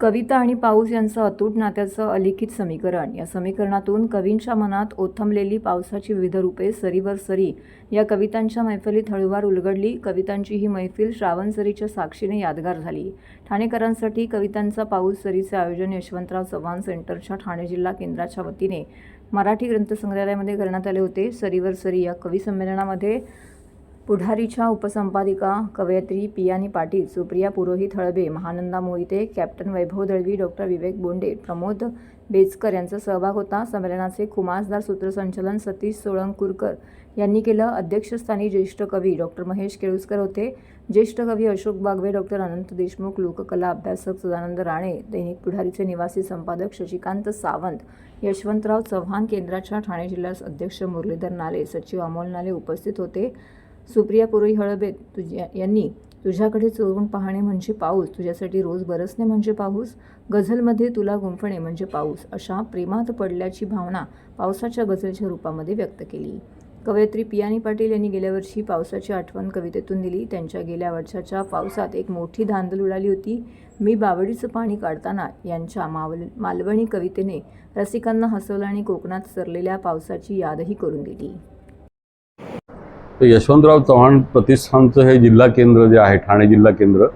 कविता आणि पाऊस यांचं अतूट नात्याचं अलिखित समीकरण. या समीकरणातून कवींच्या मनात ओथंबलेली पावसाची विविध रूपे सरीवर सरी या कवितांच्या मैफलीत हळूवार उलगडली. कवितांची ही मैफिल श्रावणसरीच्या साक्षीने यादगार झाली. ठाणेकरांसाठी कवितांचा पाऊस सरीचे आयोजन यशवंतराव चव्हाण सेंटरच्या ठाणे जिल्हा केंद्राच्या वतीने मराठी ग्रंथसंग्रहालयामध्ये करण्यात आले होते. सरीवर सरी या कवी संमेलनामध्ये पुढारीच्या उपसंपादिका कवयित्री पियानी पाटील सुप्रिया पुरोहित हळबे महानंदा मोहिते कॅप्टन वैभव दळवी डॉक्टर विवेक बोंडे प्रमोद बेचकर यांचा सहभाग होता. संमेलनाचे खुमासदार सूत्रसंचलन सतीश सोळंकुरकर यांनी केलं. अध्यक्षस्थानी ज्येष्ठ कवी डॉक्टर महेश केळुसकर होते. ज्येष्ठ कवी अशोक बागवे डॉक्टर अनंत देशमुख लोककला अभ्यासक सदानंद राणे दैनिक पुढारीचे निवासी संपादक शशिकांत सावंत यशवंतराव चव्हाण केंद्राच्या ठाणे जिल्ह्यास अध्यक्ष मुरलीधर नाले सचिव अमोल नाले उपस्थित होते. सुप्रिया पुरोई हळबे तुझ्या यांनी तुझ्याकडे चोरून पाहणे म्हणजे पाऊस तुझ्यासाठी रोज बरसणे म्हणजे पाऊस गझलमध्ये तुला गुंफणे म्हणजे पाऊस अशा प्रेमात पडल्याची भावना पावसाच्या गझलच्या रूपामध्ये व्यक्त केली. कवयित्री पियानी पाटील यांनी गेल्या वर्षी पावसाची आठवण कवितेतून दिली. त्यांच्या गेल्या वर्षाच्या पावसात एक मोठी धांदल उडाली होती. मी बावडीचं पाणी काढताना यांच्या मावल मालवणी कवितेने रसिकांना हसवलं आणि कोकणात सरलेल्या पावसाची यादही करून दिली. तर यशवंतराव चव्हाण प्रतिष्ठानचं हे जिल्हा केंद्र जे आहे ठाणे जिल्हा केंद्र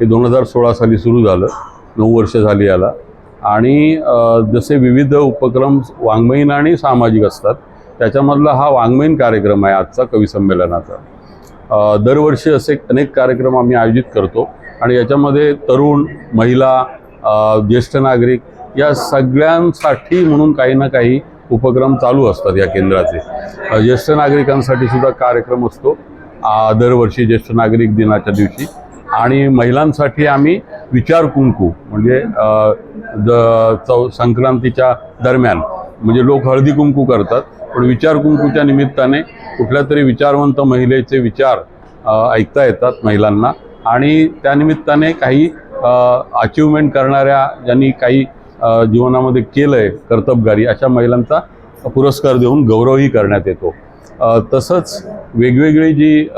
हे दोन हजार सोळा साली सुरू झालं. नऊ वर्ष झाली याला. आणि जसे विविध उपक्रम वाङ्मयीन आणि सामाजिक असतात त्याच्यामधला हा वाङ्मयीन कार्यक्रम आहे आजचा कवी संमेलनाचा. दरवर्षी असे अनेक कार्यक्रम आम्ही आयोजित करतो आणि याच्यामध्ये तरुण महिला ज्येष्ठ नागरिक या सगळ्यांसाठी म्हणून काही ना काही उपक्रम चालू असतात या केंद्राचे. ज्येष्ठ नागरिकांसाठी सुद्धा कार्यक्रम असतो दरवर्षी ज्येष्ठ नागरिक दिनाच्या दिवशी. आणि महिलांसाठी आम्ही विचार कुंकू म्हणजे द चौ संक्रांतीच्या दरम्यान म्हणजे लोक हळदी कुंकू करतात पण विचार कुंकूच्या निमित्ताने कुठल्या तरी विचारवंत महिलेचे विचार ऐकता येतात महिलांना. आणि त्यानिमित्ताने काही अचिव्हमेंट करणाऱ्या ज्यांनी काही जीवनामध्ये केलं आहे कर्तबगारी अशा महिलांचा पुरस्कार देऊन गौरवही करण्यात येतो. तसंच वेगवेगळी जी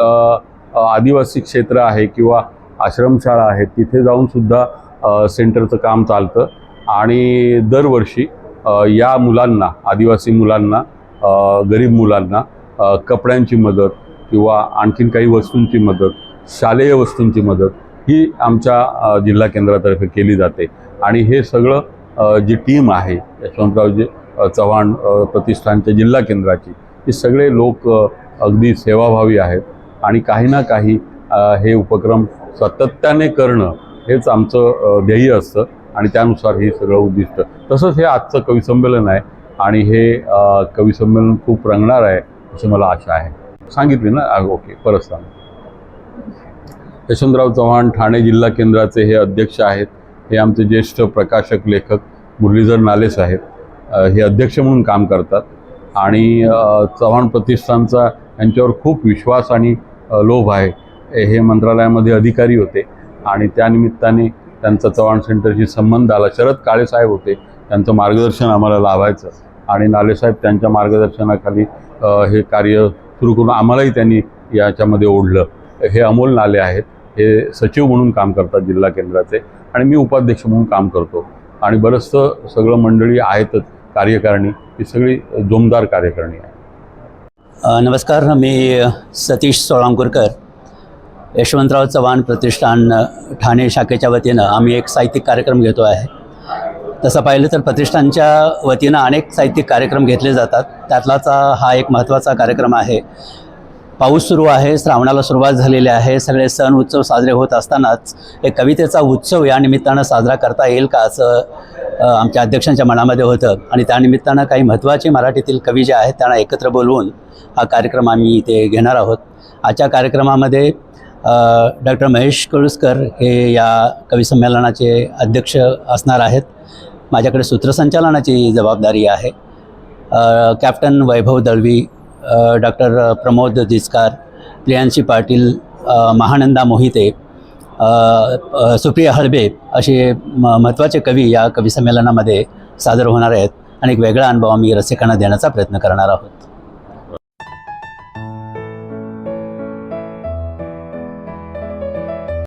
आदिवासी क्षेत्र आहे किंवा आश्रमशाळा आहेत तिथे जाऊनसुद्धा सेंटरचं काम चालतं. आणि दरवर्षी या मुलांना आदिवासी मुलांना गरीब मुलांना कपड्यांची मदत किंवा आणखीन काही वस्तूंची मदत शालेय वस्तूंची मदत ही आमच्या जिल्हा केंद्रातर्फे केली जाते. आणि हे सगळं जी टीम आहे यशवंतरावजी चव्हाण प्रतिष्ठानच्या जिल्हा केंद्राची हे सगळे लोक अगदी सेवाभावी आहेत. आणि काही ना काही हे उपक्रम सातत्याने करणं हेच आमचं ध्येय असतं. आणि त्यानुसार हे सगळं उद्दिष्ट. तसंच हे आजचं कविसंमेलन आहे. आणि हे कविसंमेलन खूप रंगणार आहे अशी मला आशा आहे. सांगितली ना? ओके. परत सांग. यशवंतराव चव्हाण ठाणे जिल्हा केंद्राचे हे अध्यक्ष आहेत. हे आमचे ज्येष्ठ प्रकाशक लेखक मुरलीधर नाले साहेब हे अध्यक्ष म्हणून काम करतात. आणि चव्हाण प्रतिष्ठानचा यांच्यावर खूप विश्वास आणि लोभ आहे. हे- मंत्रालयामध्ये अधिकारी होते आणि त्यानिमित्ताने त्यांचा चव्हाण सेंटरशी संबंध आला. शरद काळेसाहेब होते. त्यांचं मार्गदर्शन आम्हाला लाभायचं. आणि नालेसाहेब त्यांच्या मार्गदर्शनाखाली हे कार्य सुरू करून आम्हालाही त्यांनी याच्यामध्ये ओढलं. हे अमोल नाले आहेत. हे सचिव म्हणून काम करतात जिल्हा केंद्राचे आणि मी उपाध्यक्ष म्हणून काम करतो. आणि बरंचसं सगळं मंडळी आहेतच कार्यकारिणी. ही सगळी जोमदार कार्यकारिणी आहे. नमस्कार. मी सतीश सोळांकुरकर. यशवंतराव चव्हाण प्रतिष्ठान ठाणे शाखेच्या वतीनं आम्ही एक साहित्यिक कार्यक्रम घेतो आहे. तसं पाहिलं तर प्रतिष्ठानच्या वतीनं अनेक साहित्यिक कार्यक्रम घेतले जातात. त्यातलाच हा एक महत्त्वाचा कार्यक्रम आहे. पाऊस सुरू आहे श्रावणाला सुरुवात झालेली आहे. सगळे सण उत्सव साजरे होत असतानाच एक कवितेचा उत्सव या निमित्तानं साजरा करता येईल का असं आमच्या अध्यक्षांच्या मनामध्ये होतं. आणि त्यानिमित्तानं काही महत्त्वाचे मराठीतील कवी जे आहेत त्यांना एकत्र बोलवून हा कार्यक्रम आम्ही इथे घेणार आहोत. आजच्या कार्यक्रमामध्ये डॉक्टर महेश कळुसकर हे या कविसंमेलनाचे अध्यक्ष असणार आहेत. माझ्याकडे सूत्रसंचालनाची जबाबदारी आहे. कॅप्टन वैभव दळवी डॉक्टर प्रमोद जिचकार प्रियांशी पाटील महानंदा मोहिते सुप्रिया हळबे असे म महत्त्वाचे कवी या कवी संमेलनामध्ये सादर होणार आहेत. आणि एक वेगळा अनुभव आम्ही रसिकांना देण्याचा प्रयत्न करणार आहोत.